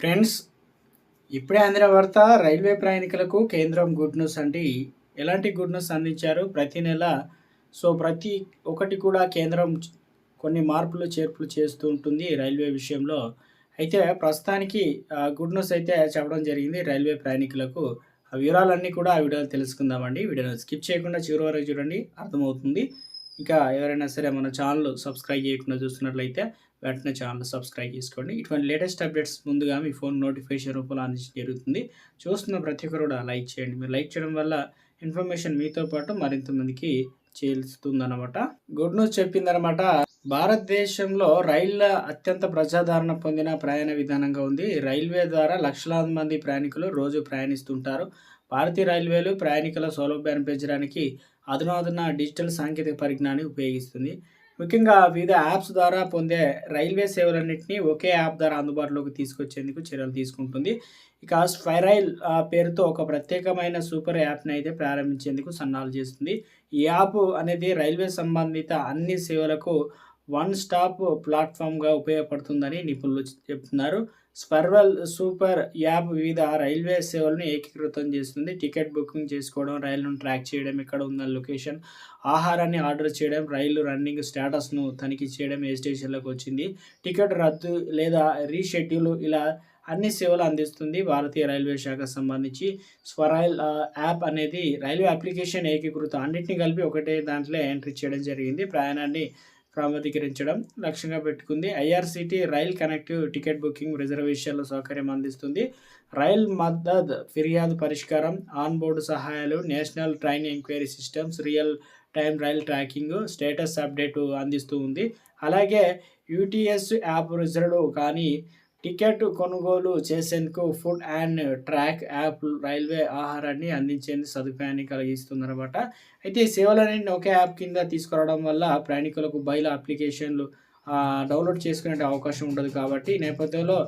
Friends ఇప్పుడే అందిన వార్త రైల్వే ప్రయాణికులకు కేంద్రం గుడ్ న్యూస్ అంటే ఎలాంటి గుడ్ న్యూస్ అందించారు? ప్రతి నెల సో ప్రతి ఒకటి కూడా కేంద్రం కొన్ని మార్పులు చేర్పులు చేస్తూ ఉంటుంది రైల్వే విషయంలో. అయితే ప్రస్తుతానికి గుడ్ న్యూస్ అయితే చెప్పడం జరిగింది రైల్వే ప్రయాణికులకు. ఆ వివరాలన్నీ కూడా ఆ వీడియోలో తెలుసుకుందామండి. వీడియోని స్కిప్ చేయకుండా చివరి వరకు చూడండి అర్థమవుతుంది. ఇంకా ఎవరైనా సరే మన ఛానల్ సబ్స్క్రైబ్ చేయకుండా చూస్తున్నట్లయితే వెంటనే ఛానల్ సబ్స్క్రైబ్ చేసుకోండి. ఇటువంటి లేటెస్ట్ అప్డేట్స్ ముందుగా మీ ఫోన్ నోటిఫికేషన్ రూపంలో అందించడం జరుగుతుంది. చూస్తున్న ప్రతి ఒక్కరు కూడా లైక్ చేయండి. మీరు లైక్ చేయడం వల్ల ఇన్ఫర్మేషన్ మీతో పాటు మరింత మందికి చేస్తుందన్నమాట గుడ్ న్యూస్ చెప్పిందనమాట భారతదేశంలో రైళ్ళ అత్యంత ప్రజాదరణ పొందిన ప్రయాణ విధానంగా ఉంది. రైల్వే ద్వారా లక్షలాది మంది ప్రయాణికులు రోజు ప్రయాణిస్తుంటారు. భారతీయ రైల్వేలు ప్రయాణికుల సౌలభ్యాన్ని పెంచడానికి అధునాతన డిజిటల్ సాంకేతిక పరిజ్ఞానాన్ని ఉపయోగిస్తుంది. ముఖ్యంగా వివిధ యాప్స్ ద్వారా పొందే రైల్వే సేవలన్నింటినీ ఒకే యాప్ ద్వారా అందుబాటులోకి తీసుకొచ్చేందుకు చర్యలు తీసుకుంటుంది. ఇక స్పైరైల్ పేరుతో ఒక ప్రత్యేకమైన సూపర్ యాప్ని అయితే ప్రారంభించేందుకు సన్నాలు చేస్తుంది. ఈ యాప్ అనేది రైల్వే సంబంధిత అన్ని సేవలకు వన్ స్టాప్ ప్లాట్ఫామ్గా ఉపయోగపడుతుందని నిపుణులు చెప్తున్నారు. స్పర్వల్ సూపర్ యాప్ వివిధ రైల్వే సేవలను ఏకీకృతం చేస్తుంది. టికెట్ బుకింగ్ చేసుకోవడం రైలును ట్రాక్ చేయడం ఎక్కడ ఉన్న లొకేషన్ ఆహారాన్ని ఆర్డర్ చేయడం రైలు రన్నింగ్ స్టేటస్ను తనిఖీ చేయడం ఏ స్టేషన్లోకి వచ్చింది టికెట్ రద్దు లేదా రీషెడ్యూల్ ఇలా అన్ని సేవలు అందిస్తుంది. భారతీయ రైల్వే శాఖ సంబంధించి స్వరైల్ యాప్ అనేది రైల్వే అప్లికేషన్ ఏకీకృతం. అన్నింటినీ కలిపి ఒకటే దాంట్లో ఎంట్రీ చేయడం జరిగింది. ప్రయాణాన్ని క్రమబద్ధీకరించడం లక్ష్యంగా పెట్టుకుంది. IRCTC rail connective ticket booking రిజర్వేషన్ల సౌకర్యం అందిస్తుంది. రైల్ మద్దత్ ఫిర్యాదు పరిష్కారం ఆన్ బోర్డు సహాయాలు national train enquiry systems real time rail tracking status update అందిస్తూ ఉంది. అలాగే యూటీఎస్ యాప్ రిజర్వ్ కానీ టికెట్ కొనుగోలు చేసేందుకు food and track app railway ఆహారాన్ని అందించేందుకు సదుపాయాన్ని కలిగిస్తుందన్నమాట. అయితే ఈ సేవలన్నింటిని ఒకే యాప్ కింద తీసుకురావడం వల్ల ప్రయాణికులకు బయలు అప్లికేషన్లు డౌన్లోడ్ చేసుకునే అవకాశం ఉండదు కాబట్టి నేపథ్యంలో